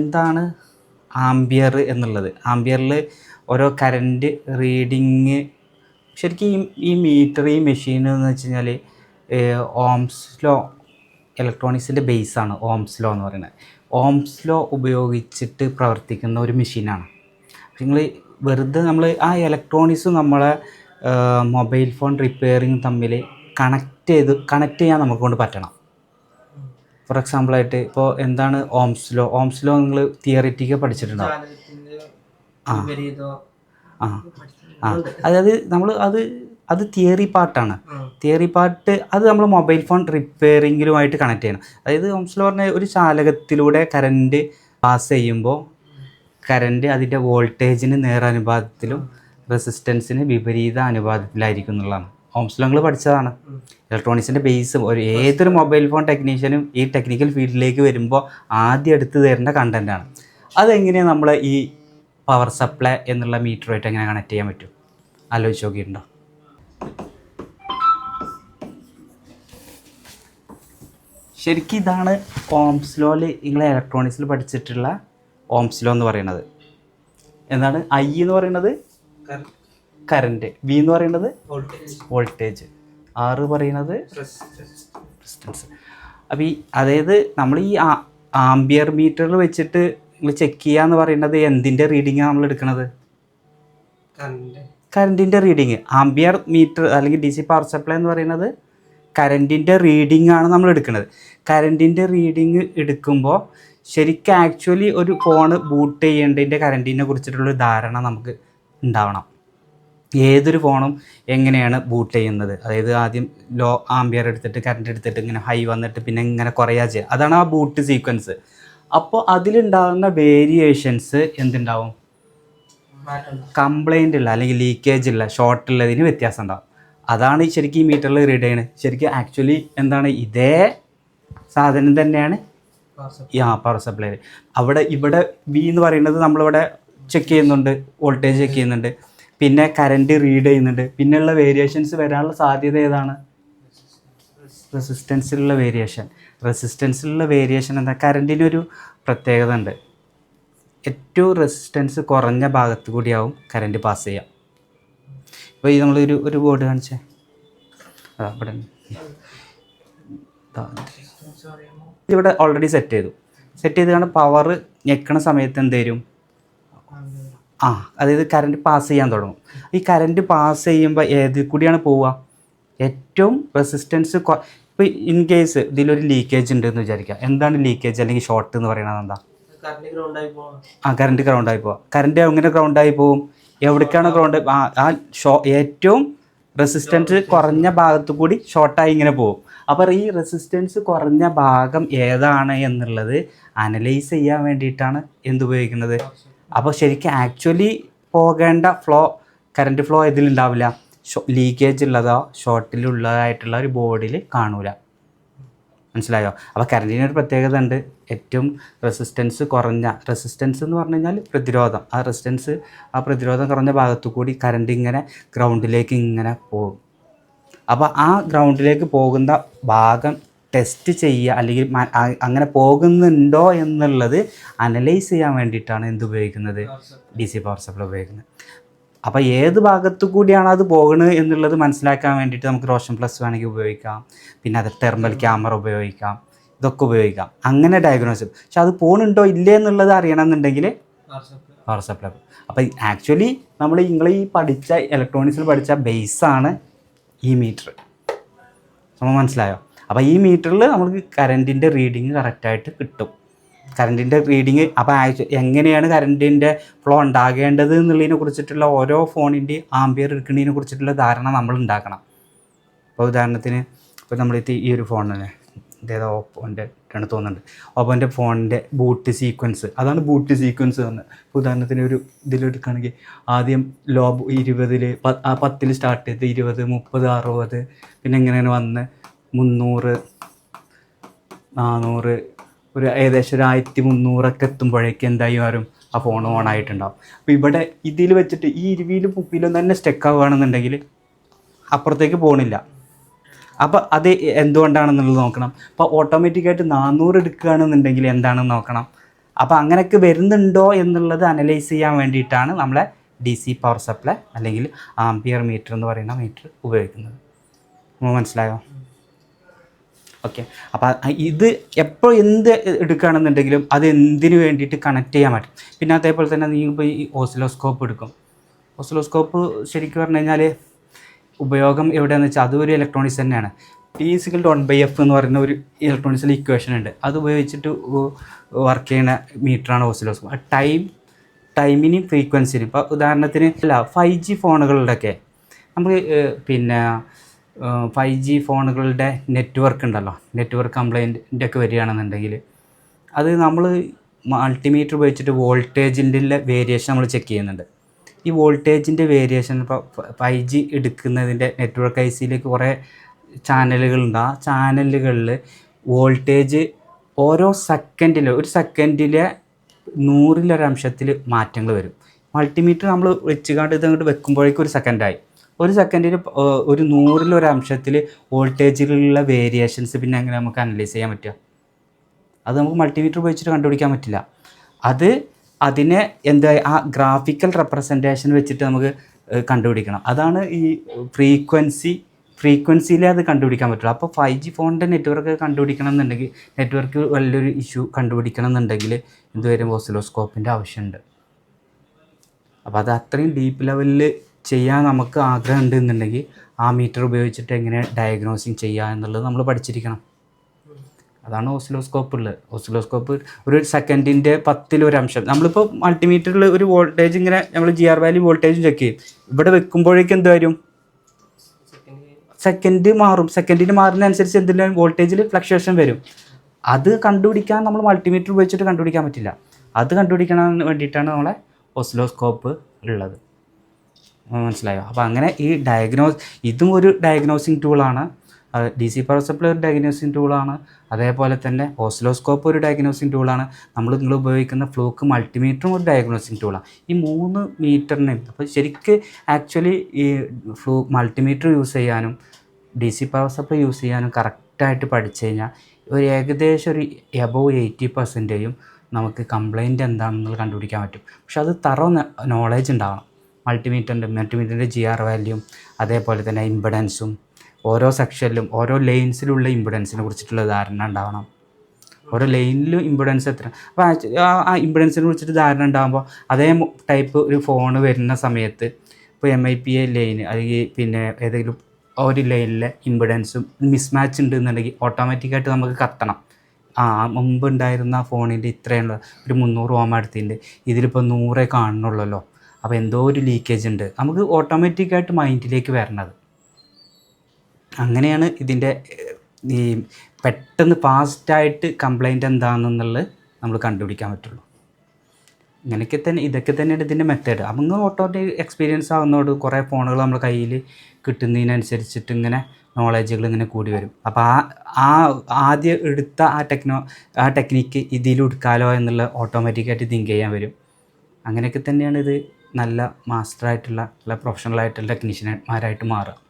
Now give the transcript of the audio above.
എന്താണ് ആംബിയർ എന്നുള്ളത്? ആംബിയറിൽ ഓരോ കറന്റ് റീഡിങ് ശരിക്കും ഈ ഈ മീറ്റർ ഈ മെഷീൻ എന്ന് വെച്ച് കഴിഞ്ഞാൽ ഓംസ് ലോ ഇലക്ട്രോണിക്സിന്റെ ബേസാണ് ഓംസ് ലോ എന്ന് പറയുന്നത്. ഓംസ് ലോ ഉപയോഗിച്ചിട്ട് പ്രവർത്തിക്കുന്ന ഒരു മെഷീനാണ് നിങ്ങൾ വെറുതെ നമ്മൾ ആ ഇലക്ട്രോണിക്സ് നമ്മളെ മൊബൈൽ ഫോൺ റിപ്പയറിങ് തമ്മിൽ കണക്ട് ചെയ്ത് കണക്ട് ചെയ്യാൻ നമുക്ക് കൊണ്ട് പറ്റണം. ഫോർ എക്സാമ്പിൾ ആയിട്ട് ഇപ്പോൾ എന്താണ് ഓംസ് ലോ ഓംസ് ലോ നിങ്ങൾ തിയറിറ്റിക്ക് പഠിച്ചിട്ടുണ്ടാവും ചാലകത്തിന്റെ ആ. ആ. ആ. അതായത് നമ്മൾ അത് അത് തിയറി പാർട്ടാണ്. തിയറി പാർട്ട് അത് നമ്മൾ മൊബൈൽ ഫോൺ റിപ്പയറിങ്ങിലുമായിട്ട് കണക്ട് ചെയ്യണം. അതായത് ഓംസ് ലോ പറഞ്ഞ ഒരു ചാലകത്തിലൂടെ കറണ്ട് പാസ് ചെയ്യുമ്പോൾ കറണ്ട് അതിന്റെ വോൾട്ടേജിന് നേരനുപാതത്തിലും റെസിസ്റ്റൻസിന് വിപരീത അനുപാതത്തിലായിരിക്കും എന്നുള്ളതാണ്. ഓംസ് ലോ നിങ്ങൾ പഠിച്ചതാണ്. ഇലക്ട്രോണിക്സിന്റെ ബേസ് ഒരു ഏതൊരു മൊബൈൽ ഫോൺ ടെക്നീഷ്യനും ഈ ടെക്നിക്കൽ ഫീൽഡിലേക്ക് വരുമ്പോൾ ആദ്യം എടുത്തു തരേണ്ട കണ്ടന്റാണ് അതെങ്ങനെയാണ് നമ്മൾ ഈ പവർ സപ്ലൈ എന്നുള്ള മീറ്ററുമായിട്ട് എങ്ങനെ കണക്ട് ചെയ്യാൻ പറ്റും? ആലോചിച്ച് നോക്കിയിട്ടുണ്ടോ? ശരിക്കും ഇതാണ് ഓംസ്ലോയിൽ നിങ്ങൾ ഇലക്ട്രോണിക്സിൽ പഠിച്ചിട്ടുള്ള ഓംസ്ലോ എന്ന് പറയുന്നത്. എന്താണ്? ഐ എന്ന് പറയുന്നത്? കറ- കറണ്ട് വി എന്ന് പറയുന്നത് വോൾട്ടേജ് ആറ് പറയുന്നത്. റെസിസ്റ്റൻസ് അപ്പോൾ ഈ അതായത് നമ്മൾ ഈ ആംബിയർ മീറ്ററിൽ വെച്ചിട്ട് നിങ്ങൾ ചെക്ക് ചെയ്യുക എന്ന് പറയുന്നത് എന്തിന്റെ ആണ് നമ്മൾ എടുക്കുന്നത്. കറണ്ടിന്റെ റീഡിങ് ആംബിയർ മീറ്റർ അല്ലെങ്കിൽ ഡി സി പവർ സപ്ലൈ എന്ന് പറയുന്നത് കറണ്ടിന്റെ റീഡിംഗ് ആണ് നമ്മൾ എടുക്കുന്നത് കറണ്ടിന്റെ റീഡിങ് എടുക്കുമ്പോൾ ശരിക്കും ആക്ച്വലി ഒരു ഫോണ് ബൂട്ട് ചെയ്യേണ്ടതിന്റെ കറണ്ടിനെ കുറിച്ചിട്ടുള്ളൊരു ധാരണ നമുക്ക് ഉണ്ടാവണം. ഏതൊരു ഫോണും എങ്ങനെയാണ് ബൂട്ട് ചെയ്യുന്നത്? അതായത് ആദ്യം ലോ ആംബിയർ എടുത്തിട്ട് കറണ്ട് എടുത്തിട്ട് ഇങ്ങനെ ഹൈ വന്നിട്ട് പിന്നെ ഇങ്ങനെ കുറയാ ചെയ്യുക അതാണ് ആ ബൂട്ട് സീക്വൻസ് അപ്പോൾ അതിലുണ്ടാകുന്ന വേരിയേഷൻസ് എന്തുണ്ടാവും? കംപ്ലൈന്റ് ഉള്ള അല്ലെങ്കിൽ ലീക്കേജ് ഉള്ള ഷോർട്ട് ഉള്ളതിന് വ്യത്യാസം ഉണ്ടാവും. അതാണ് ഈ ശരിക്കും ഈ മീറ്ററിൽ റീഡ് ചെയ്യണത് ശരിക്കും ആക്ച്വലി എന്താണ്? ഇതേ സാധനം തന്നെയാണ് ആ പവർ സപ്ലൈ അവിടെ ഇവിടെ വി എന്ന് പറയുന്നത് നമ്മളിവിടെ ചെക്ക് ചെയ്യുന്നുണ്ട് വോൾട്ടേജ് ചെക്ക് ചെയ്യുന്നുണ്ട്. പിന്നെ കറണ്ട് റീഡ് ചെയ്യുന്നുണ്ട്. പിന്നെയുള്ള വേരിയേഷൻസ് വരാനുള്ള സാധ്യത ഏതാണ്? റെസിസ്റ്റൻസിലുള്ള വേരിയേഷൻ റെസിസ്റ്റൻസിലുള്ള വേരിയേഷൻ എന്താ? കറണ്ടിനൊരു പ്രത്യേകത ഉണ്ട്. ഏറ്റവും റെസിസ്റ്റൻസ് കുറഞ്ഞ ഭാഗത്ത് കൂടിയാവും കറണ്ട് പാസ് ചെയ്യുക ഇപ്പോൾ ഈ നമ്മളൊരു ഒരു ബോർഡ് കാണിച്ചേ. അതാ ഇവിടെ ഇവിടെ ഓൾറെഡി സെറ്റ് ചെയ്തു. സെറ്റ് ചെയ്ത് പവർ ഞെക്കണ സമയത്ത് എന്ത് ambient. ആ അതായത് കറണ്ട് പാസ് ചെയ്യാൻ തുടങ്ങും. ഈ കറണ്ട് പാസ് ചെയ്യുമ്പോൾ ഏതിൽ കൂടിയാണ് പോവുക? ഏറ്റവും റെസിസ്റ്റൻസ് ഇപ്പോൾ ഇൻ കേസ് ഇതിലൊരു ലീക്കേജ് ഉണ്ട് എന്ന് വിചാരിക്കുക. എന്താണ് ലീക്കേജ് അല്ലെങ്കിൽ ഷോർട്ട് എന്ന് പറയുന്നത് എന്താ ആ കറണ്ട് ഗ്രൗണ്ടായി പോവാം. കറണ്ട് എങ്ങനെ ഗ്രൗണ്ടായി പോവും? എവിടേക്കാണ് ഗ്രൗണ്ട് ആ ആ ഷോ ഏറ്റവും റെസിസ്റ്റൻസ് കുറഞ്ഞ ഭാഗത്തു കൂടി ഷോർട്ടായി ഇങ്ങനെ പോകും അപ്പോൾ ഈ റെസിസ്റ്റൻസ് കുറഞ്ഞ ഭാഗം ഏതാണ് എന്നുള്ളത് അനലൈസ് ചെയ്യാൻ വേണ്ടിയിട്ടാണ് എന്തുപയോഗിക്കുന്നത് അപ്പോൾ ശരിക്കും ആക്ച്വലി പോകേണ്ട ഫ്ലോ കറണ്ട് ഫ്ലോ ഇതിലുണ്ടാവില്ല. ലീക്കേജ് ഉള്ളതോ ഷോർട്ടിലുള്ളതായിട്ടുള്ള ഒരു ബോർഡിൽ കാണൂല. മനസ്സിലായോ? അപ്പോൾ കറണ്ടിന് ഒരു പ്രത്യേകത ഉണ്ട്. ഏറ്റവും റെസിസ്റ്റൻസ് കുറഞ്ഞ റെസിസ്റ്റൻസ് എന്ന് പറഞ്ഞു കഴിഞ്ഞാൽ പ്രതിരോധം. ആ റെസിസ്റ്റൻസ് ആ പ്രതിരോധം കുറഞ്ഞ ഭാഗത്തു കൂടി കറണ്ട് ഇങ്ങനെ ഗ്രൗണ്ടിലേക്ക് ഇങ്ങനെ പോകും. അപ്പോൾ ആ ഗ്രൗണ്ടിലേക്ക് പോകുന്ന ഭാഗം ടെസ്റ്റ് ചെയ്യുക അല്ലെങ്കിൽ അങ്ങനെ പോകുന്നുണ്ടോ എന്നുള്ളത് അനലൈസ് ചെയ്യാൻ വേണ്ടിയിട്ടാണ് എന്ത് ഉപയോഗിക്കുന്നത്? ഡി സി പവർ സപ്ലൈ ഉപയോഗിക്കുന്നത്. അപ്പോൾ ഏത് ഭാഗത്തു കൂടിയാണ് അത് പോകുന്നത് എന്നുള്ളത് മനസ്സിലാക്കാൻ വേണ്ടിയിട്ട് നമുക്ക് റോഷൻ പ്ലസ് വേണമെങ്കിൽ ഉപയോഗിക്കാം. പിന്നെ അത് തെർമൽ ക്യാമറ ഉപയോഗിക്കാം. ഇതൊക്കെ ഉപയോഗിക്കാം. അങ്ങനെ ഡയഗ്നോസ് പക്ഷെ അത് പോകുന്നുണ്ടോ ഇല്ലേ എന്നുള്ളത് അറിയണമെന്നുണ്ടെങ്കിൽ. പവർ സപ്ലൈ അപ്പോൾ ആക്ച്വലി നമ്മൾ നിങ്ങൾ ഈ പഠിച്ച ഇലക്ട്രോണിക്സിൽ പഠിച്ച ബേസാണ് ഈ മീറ്റർ നമ്മൾ മനസ്സിലായോ? അപ്പോൾ ഈ മീറ്ററിൽ നമുക്ക് കറണ്ടിന്റെ റീഡിങ് കറക്റ്റായിട്ട് കിട്ടും. കറണ്ടിന്റെ റീഡിങ് അപ്പോൾ ആഴ്ച എങ്ങനെയാണ് കറണ്ടിന്റെ ഫ്ലോ ഉണ്ടാകേണ്ടത് എന്നുള്ളതിനെ കുറിച്ചിട്ടുള്ള ഓരോ ഫോണിന്റെയും ആംബിയർ എടുക്കുന്നതിനെ കുറിച്ചിട്ടുള്ള ധാരണ നമ്മൾ ഉണ്ടാക്കണം. അപ്പോൾ ഉദാഹരണത്തിന് ഇപ്പോൾ നമ്മൾ ഈ ഒരു തന്നെ ഇതേതോ ഓപ്പോന്റെ ആണ് തോന്നുന്നുണ്ട്. ഓപ്പോന്റെ ഫോണിന്റെ ബൂട്ട് സീക്വൻസ് അതാണ് ബൂട്ട് സീക്വൻസ് എന്ന് ഇപ്പോൾ ഉദാഹരണത്തിന് ഒരു ഇതിലെടുക്കുകയാണെങ്കിൽ ആദ്യം ലോ ഇരുപതിൽ പത്തിൽ സ്റ്റാർട്ട് ചെയ്ത് ഇരുപത് മുപ്പത് അറുപത് പിന്നെ ഇങ്ങനെ വന്ന് മുന്നൂറ് നാനൂറ് ഒരു ഏകദേശം ഒരു ആയിരത്തി മുന്നൂറൊക്കെ എത്തുമ്പോഴേക്ക് എന്തായി വരും ആ ഫോൺ ഓൺ ആയിട്ടുണ്ടാവും. അപ്പോൾ ഇവിടെ ഇതിൽ വെച്ചിട്ട് ഈ ഇരുവിയിലും പുപ്പിയിലും തന്നെ സ്റ്റെക്ക് ആവുകയാണെന്നുണ്ടെങ്കിൽ അപ്പുറത്തേക്ക് പോകണില്ല അപ്പോൾ അത് എന്തുകൊണ്ടാണെന്നുള്ളത് നോക്കണം. അപ്പോൾ ഓട്ടോമാറ്റിക്കായിട്ട് നാനൂറ് എടുക്കുകയാണെന്നുണ്ടെങ്കിൽ എന്താണെന്ന് നോക്കണം. അപ്പോൾ അങ്ങനെയൊക്കെ വരുന്നുണ്ടോ എന്നുള്ളത് അനലൈസ് ചെയ്യാൻ വേണ്ടിയിട്ടാണ് നമ്മളെ ഡി സി പവർ സപ്ലൈ അല്ലെങ്കിൽ ആംപിയർ മീറ്റർ എന്ന് പറയുന്ന മീറ്റർ ഉപയോഗിക്കുന്നത്. മനസ്സിലായോ? ഓക്കെ അപ്പോൾ ഇത് എപ്പോൾ എന്ത് എടുക്കുകയാണെന്നുണ്ടെങ്കിലും അത് എന്തിനു വേണ്ടിയിട്ട് കണക്ട് ചെയ്യാൻ പറ്റും. പിന്നെ അതേപോലെ തന്നെ നീ ഇപ്പോൾ ഈ ഓസിലോസ്കോപ്പ് എടുക്കും. ഓസിലോസ്കോപ്പ് ശരിക്കും പറഞ്ഞു കഴിഞ്ഞാൽ ഉപയോഗം എവിടെയാണെന്ന് വെച്ചാൽ അതൊരു ഇലക്ട്രോണിക്സ് തന്നെയാണ്. ടി സിക്കൽ വൺ ബൈ എഫ് എന്ന് പറയുന്ന ഒരു ഇലക്ട്രോണിക്സിൽ ഇക്വേഷൻ ഉണ്ട്. അത് ഉപയോഗിച്ചിട്ട് വർക്ക് ചെയ്യുന്ന മീറ്ററാണ് ഓസിലോസ്കോപ്പ്. ആ ടൈം ടൈമിനും ഫ്രീക്വൻസിനും ഇപ്പോൾ ഉദാഹരണത്തിന് അല്ല ഫൈവ് ജി ഫോണുകളുടെയൊക്കെ നമുക്ക് പിന്നെ ഫൈവ് ജി ഫോണുകളുടെ നെറ്റ്വർക്ക് ഉണ്ടല്ലോ. നെറ്റ്വർക്ക് കംപ്ലൈന്റിന്റെ ഒക്കെ വരികയാണെന്നുണ്ടെങ്കിൽ അത് നമ്മൾ മൾട്ടിമീറ്റർ ഉപയോഗിച്ചിട്ട് വോൾട്ടേജിന്റെ വേരിയേഷൻ നമ്മൾ ചെക്ക് ചെയ്യുന്നുണ്ട്. ഈ വോൾട്ടേജിന്റെ വേരിയേഷൻ ഇപ്പോൾ ഫൈവ് ജി എടുക്കുന്നതിന്റെ നെറ്റ്വർക്ക് ഐ സിയിലേക്ക് കുറേ ചാനലുകളുണ്ട് ആ ചാനലുകളിൽ വോൾട്ടേജ് ഓരോ സെക്കൻഡിൽ ഒരു സെക്കൻഡിലെ നൂറിലൊരംശത്തിൽ മാറ്റങ്ങൾ വരും. മൾട്ടിമീറ്റർ നമ്മൾ വെച്ചുകൊണ്ട് ഇത് അങ്ങോട്ട് വെക്കുമ്പോഴേക്കും ഒരു സെക്കൻഡായി ഒരു സെക്കൻഡിൽ ഒരു നൂറിലൊരംശത്തിൽ വോൾട്ടേജിലുള്ള വേരിയേഷൻസ് പിന്നെ എങ്ങനെ നമുക്ക് അനലൈസ് ചെയ്യാൻ പറ്റുക? അത് നമുക്ക് മൾട്ടിമീറ്റർ ഉപയോഗിച്ചിട്ട് കണ്ടുപിടിക്കാൻ പറ്റില്ല. അത് അതിനെ എന്താ ആ ഗ്രാഫിക്കൽ റെപ്രസെന്റേഷൻ വെച്ചിട്ട് നമുക്ക് കണ്ടുപിടിക്കണം. അതാണ് ഈ ഫ്രീക്വൻസി ഫ്രീക്വൻസിയിലേ അത് കണ്ടുപിടിക്കാൻ പറ്റുള്ളൂ. അപ്പോൾ ഫൈവ് ജി ഫോണിന്റെ നെറ്റ്വർക്ക് കണ്ടുപിടിക്കണം എന്നുണ്ടെങ്കിൽ നെറ്റ്വർക്ക് വലിയൊരു ഇഷ്യൂ കണ്ടുപിടിക്കണം എന്നുണ്ടെങ്കിൽ എന്തുവരും ഓസിലോസ്കോപ്പിന്റെ ആവശ്യമുണ്ട്. അപ്പോൾ അത് അത്രയും ഡീപ്പ് ലെവലിൽ ചെയ്യാൻ നമുക്ക് ആഗ്രഹം ഉണ്ട് എന്നുണ്ടെങ്കിൽ ആ മീറ്റർ ഉപയോഗിച്ചിട്ട് എങ്ങനെ ഡയഗ്നോസിങ് ചെയ്യുക എന്നുള്ളത് നമ്മൾ പഠിച്ചിരിക്കണം. അതാണ് ഓസിലോസ്കോപ്പ് ഉള്ളത് ഓസിലോസ്കോപ്പ് ഒരു സെക്കൻഡിന്റെ പത്തിലൊരു അംശം. നമ്മളിപ്പോൾ മൾട്ടിമീറ്ററിൽ ഒരു വോൾട്ടേജ് ഇങ്ങനെ നമ്മൾ ജി ആർ വാല്യൂ വോൾട്ടേജും ചെക്ക് ചെയ്യും. ഇവിടെ വെക്കുമ്പോഴേക്കും എന്ത് വരും? സെക്കൻഡ് മാറും. സെക്കൻഡിന് മാറുന്നതനുസരിച്ച് എന്തെങ്കിലും വോൾട്ടേജിൽ ഫ്ലക്ച്വേഷൻ വരും. അത് കണ്ടുപിടിക്കാൻ നമ്മൾ മൾട്ടിമീറ്റർ ഉപയോഗിച്ചിട്ട് കണ്ടുപിടിക്കാൻ പറ്റില്ല. അത് കണ്ടുപിടിക്കാൻ വേണ്ടിയിട്ടാണ് നമ്മളെ ഓസിലോസ്കോപ്പ് ഉള്ളത്. മനസ്സിലായോ? അപ്പോൾ അങ്ങനെ ഈ ഡയഗ്നോസ് ഇതും ഒരു ഡയഗ്നോസിങ് ടൂളാണ് ഡി സി പവർ സപ്ലൈ ഒരു ഡയഗ്നോസിങ് ടൂളാണ് അതേപോലെ തന്നെ ഓസിലോസ്കോപ്പ് ഒരു ഡയഗ്നോസിങ് ടൂളാണ് നമ്മൾ നിങ്ങൾ ഉപയോഗിക്കുന്ന ഫ്ലൂക്ക് മൾട്ടിമീറ്ററും ഒരു ഡയഗ്നോസിങ് ടൂളാണ് ഈ മൂന്ന് മീറ്ററിന് അപ്പോൾ ശരിക്ക് ആക്ച്വലി ഈ ഫ്ലൂ മൾട്ടിമീറ്റർ യൂസ് ചെയ്യാനും D C power supply use ചെയ്യാനും കറക്റ്റായിട്ട് പഠിച്ചു കഴിഞ്ഞാൽ ഒരു ഏകദേശം ഒരു എബോവ് എയ്റ്റി പെർസെന്റേജും നമുക്ക് കംപ്ലൈന്റ് എന്താണെന്ന് കണ്ടുപിടിക്കാൻ പറ്റും. പക്ഷെ അത് തറ നോളേജ് ഉണ്ടാവണം. മൾട്ടിമീറ്ററിന്റെ മൾട്ടിമീറ്ററിന്റെ ജി ആർ വാല്യൂം അതേപോലെ തന്നെ ഇമ്പിഡൻസും ഓരോ സെക്ഷനിലും ഓരോ ലൈൻസിലുള്ള ഇമ്പിഡൻസിനെ കുറിച്ചിട്ടുള്ള ധാരണ ഉണ്ടാവണം. ഓരോ ലൈനിലും ഇമ്പിഡൻസ് എത്ര അപ്പോൾ ആ ഇമ്പിഡൻസിനെ കുറിച്ചിട്ട് ധാരണ ഉണ്ടാകുമ്പോൾ അതേ ടൈപ്പ് ഒരു ഫോൺ വരുന്ന സമയത്ത് ഇപ്പോൾ M I P A line അല്ലെങ്കിൽ പിന്നെ ഏതെങ്കിലും ഒരു ലൈനിലെ ഇമ്പിഡൻസും മിസ്മാച്ച് ഉണ്ട് എന്നുണ്ടെങ്കിൽ ഓട്ടോമാറ്റിക്കായിട്ട് നമുക്ക് കത്തണം. ആ മുമ്പ് ഉണ്ടായിരുന്ന ഫോണിന്റെ ഇത്രയുള്ള ഒരു മുന്നൂറ് ഓം എടുത്തിട്ടുണ്ട് ഇതിലിപ്പോൾ നൂറേ കാണുന്നുള്ളല്ലോ. അപ്പോൾ എന്തോ ഒരു ലീക്കേജ് ഉണ്ട്. നമുക്ക് ഓട്ടോമാറ്റിക്കായിട്ട് മൈൻഡിലേക്ക് വരണത്. അങ്ങനെയാണ് ഇതിന്റെ ഈ പെട്ടെന്ന് ഫാസ്റ്റായിട്ട് കംപ്ലൈന്റ് എന്താണെന്നുള്ളത് നമ്മൾ കണ്ടുപിടിക്കാൻ പറ്റുള്ളൂ. ഇങ്ങനെയൊക്കെ തന്നെ ഇതൊക്കെ തന്നെയാണ് ഇതിന്റെ മെത്തേഡ് അപ്പം ഓട്ടോമാറ്റിക് എക്സ്പീരിയൻസ് ആവുന്നതോട് കുറേ ഫോണുകൾ നമ്മൾ കയ്യിൽ കിട്ടുന്നതിനനുസരിച്ചിട്ട് ഇങ്ങനെ നോളജുകൾ ഇങ്ങനെ കൂടി വരും. അപ്പോൾ ആ ആ ആദ്യം എടുത്ത ആ ടെക്നോ ആ ടെക്നിക്ക് ഇതിൽ എടുക്കാലോ എന്നുള്ള ഓട്ടോമാറ്റിക്കായിട്ട് തിങ്ക് ചെയ്യാൻ വരും. അങ്ങനെയൊക്കെ തന്നെയാണ് ഇത് നല്ല മാസ്റ്ററായിട്ടുള്ള നല്ല പ്രൊഫഷണലായിട്ടുള്ള ടെക്നീഷ്യന്മാരായിട്ട് മാറുക.